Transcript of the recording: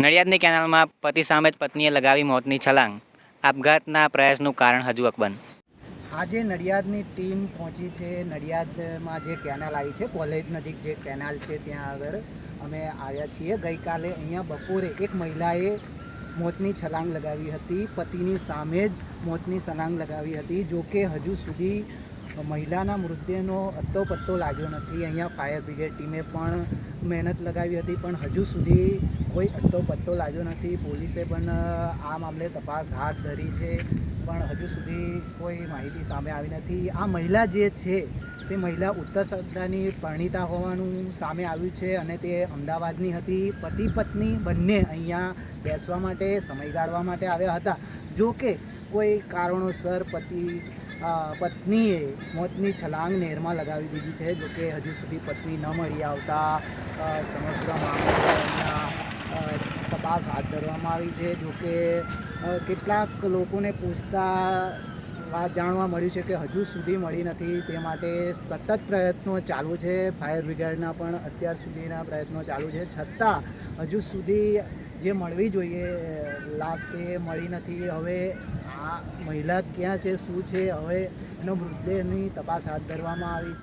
નડિયાદની કેનાલમાં પતિ સામે જ પત્નીએ લગાવી મોતની છલાંગ. આપઘાતના પ્રયાસનું કારણ હજુ અકબંધ. આજે નડિયાદની ટીમ પહોંચી છે. નડિયાદમાં જે કેનાલ આવી છે, કોલેજ નજીક જે કેનાલ છે, ત્યાં આગળ અમે આવ્યા છીએ. ગઈકાલે અહીંયા બપોરે એક મહિલાએ મોતની છલાંગ લગાવી હતી. પતિની સામે જ મોતની છલાંગ લગાવી હતી. જો કે હજુ સુધી મહિલાના મૃતદેહનો અત્તો પત્તો લાગ્યો નથી. અહીંયા ફાયર બ્રિગેડ ટીમે પણ મહેનત લગાવી હતી, પણ હજુ સુધી કોઈ અત્તો પત્તો લાગ્યો નથી. પોલીસે પણ આ મામલે તપાસ હાથ ધરી છે, પણ હજુ સુધી કોઈ માહિતી સામે આવી નથી. આ મહિલા જે છે, તે મહિલા ઉત્તર સત્તાની પરણિતા હોવાનું સામે આવ્યું છે અને તે અમદાવાદની હતી. પતિ પત્ની બંને અહીંયા બેસવા માટે, સમય ગાળવા માટે આવ્યા હતા. જો કે કોઈ કારણોસર પતિ પત્નીએ મોતની છલાંગ નહેરમાં લગાવી દીધી છે, જો કે હજુ સુધી પત્ની ન મળી આવતા સમગ્ર મામલે તપાસ હાથ ધરવામાં આવી છે. જો કે કેટલાક લોકોને પૂછતા વાત જાણવા મળ્યું છે કે હજુ સુધી મળી નથી. તે માટે સતત પ્રયત્નો ચાલુ છે. ફાયર બ્રિગેડના પણ અત્યાર સુધીના પ્રયત્નો ચાલુ છે. છતાં, હજુ સુધી જે મળવી જોઈએ લાશ તે મળી નથી. હવે આ મહિલા ક્યાં છે શું છે હવે એનો મૃતદેહની તપાસ હાથ ધરવામાં આવી